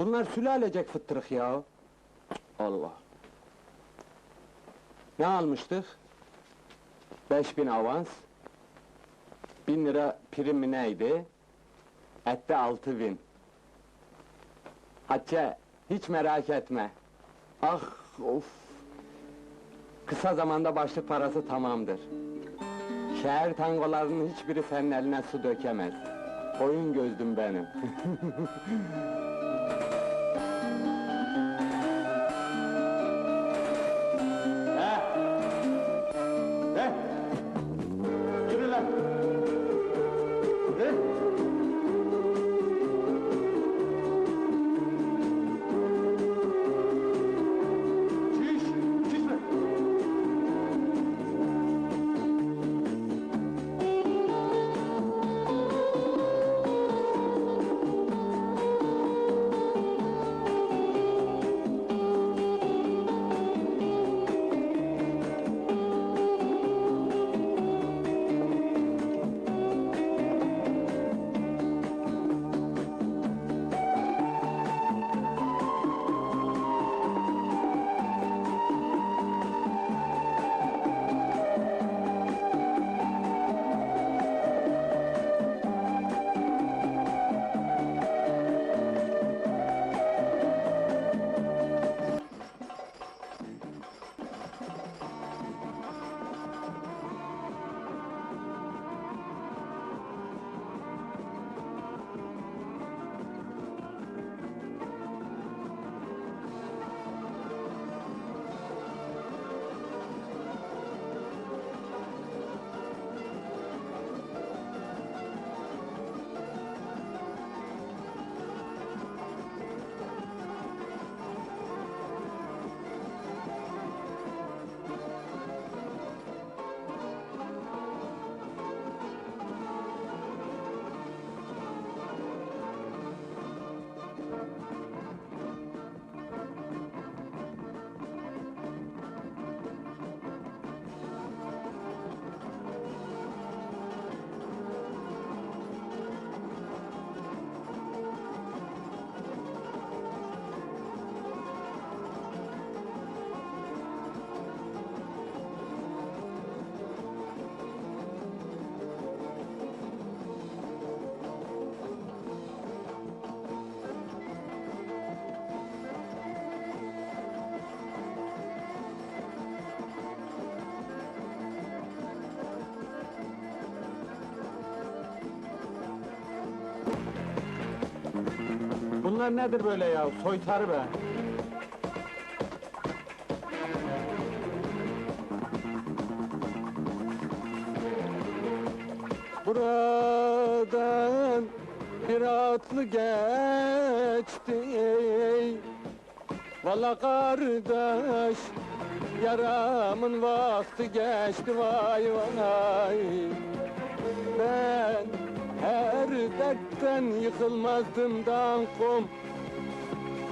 Bunlar sülalecek fıttırık ya. Allah. Ne almıştık? Beş bin avans. Bin lira prim mi neydi? Ette altı bin. Hatice, hiç merak etme. Ah, of! Kısa zamanda başlık parası tamamdır. Şehir tangolarının hiçbiri senin eline su dökemez. Oyun gözdüm benim. Bunlar nedir böyle ya? Soytarı be! Buradan bir atlı geçti Valla kardeş Yaramın vakti geçti vay vay dertten yıkılmazdım dankum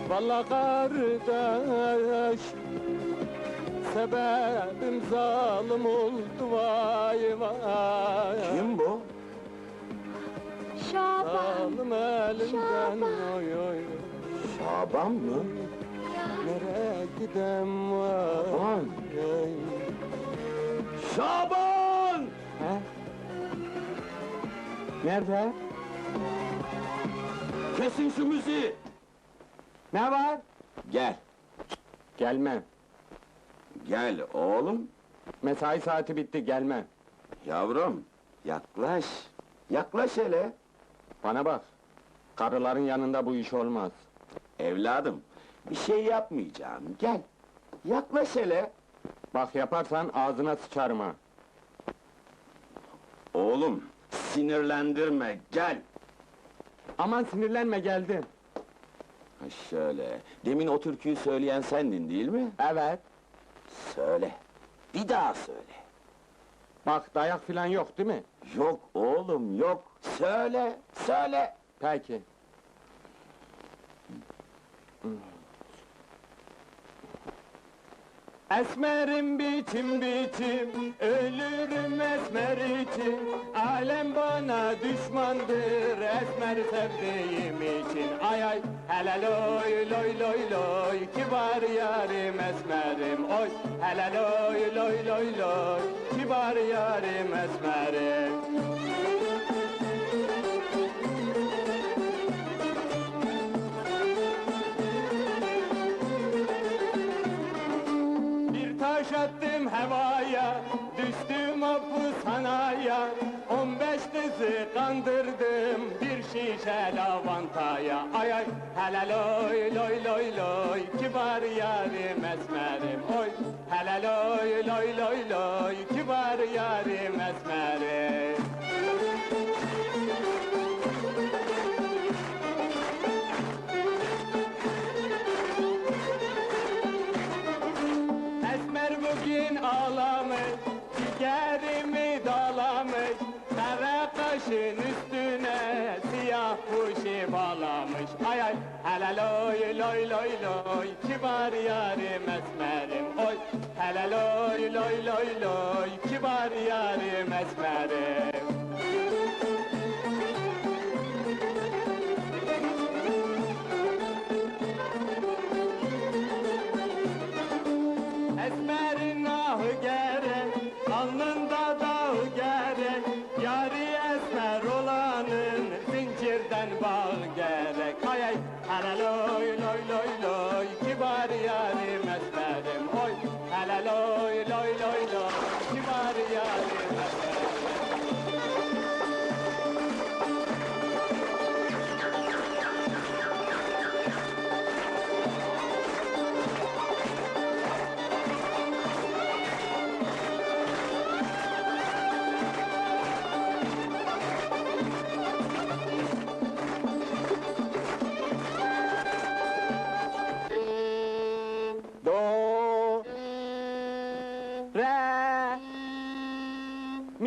Valla kardeş Sebebim zalim oldu vay vay Kim bu? Şaban. Zalim elimden Şaban. oy oy. Şaban mı? Nereye gidem vay Şaban! oy. Şaban! He? Nerede? Kesin şu müziği! Ne var? Gel, Gelmem. gel oğlum. Mesai saati bitti, gelmem. Yavrum, yaklaş. Yaklaş hele. Bana bak. Karıların yanında bu iş olmaz. Evladım, bir şey yapmayacağım. Gel. Yaklaş hele. Bak yaparsan ağzına sıçarım ha. Oğlum, sinirlendirme, gel. Aman sinirlenme geldim. Ha şöyle, demin o türküyü söyleyen sendin değil mi? Evet. Söyle. Bir daha söyle. Bak dayak filan yok değil mi? Yok oğlum, yok. Söyle, söyle. Peki. Esmerim biçim biçim, ölürüm esmer için. Alem bana düşmandır, esmer sevdiğim için. Ay ay, hele loy loy loy loy, kibar yarim esmerim. Oy, hele loy loy loy loy, kibar yarim esmerim taş attım havaya, düştüm hapishanaya On beş kızı kandırdım, bir şişe lavantaya. Ay ay, hele loy loy loy loy, kibar yarim esmerim. Oy, hele loy loy loy loy, kibar yarim esmerim Kaşın üstüne siyah kuşu bağlamış Ay ay, hele loy loy loy. Loy, kibar yarim esmerim. Oy, hele loy loy loy loy, kibar yarim esmerim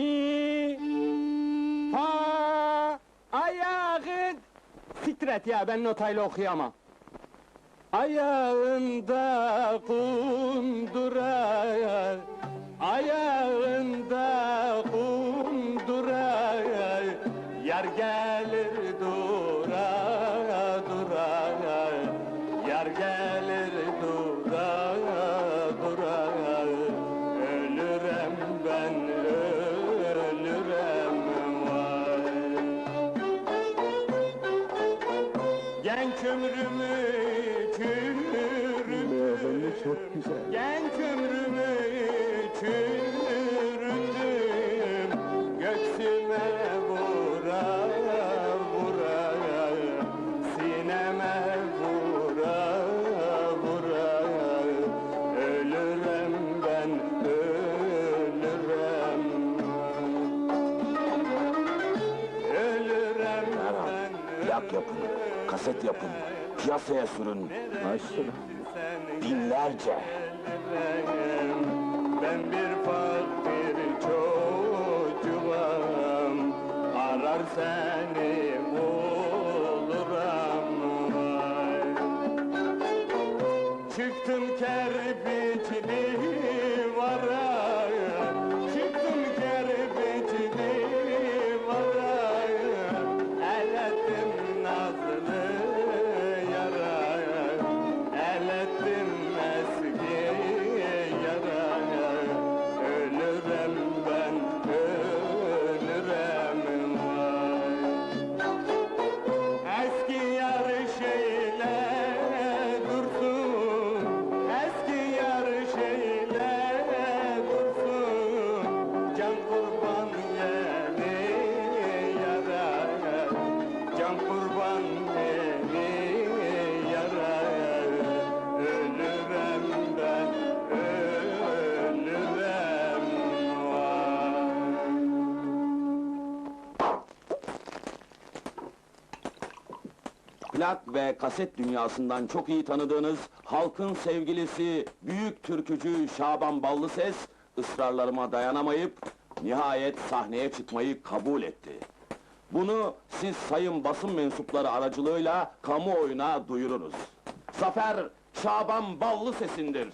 Mi Fa Ayağın Siktir ya ben notayla okuyamam. Ayağında kundura Ayağında kundura Yar gelir dura güzel. Genç ömrümü çürüdüm Göksüme vura vura Sineme vura vura Ölürem ben ölürem Ölürem ben Plak yapın, kaset yapın, piyasaya sürün. Başına. Binlerce. Ben bir fakir çocuğum Arar seni Plak ve kaset dünyasından çok iyi tanıdığınız halkın sevgilisi büyük türkücü Şaban Ballıses ısrarlarıma dayanamayıp nihayet sahneye çıkmayı kabul etti. Bunu siz sayın basın mensupları aracılığıyla kamuoyuna duyurunuz. Zafer Şaban Ballıses'indir.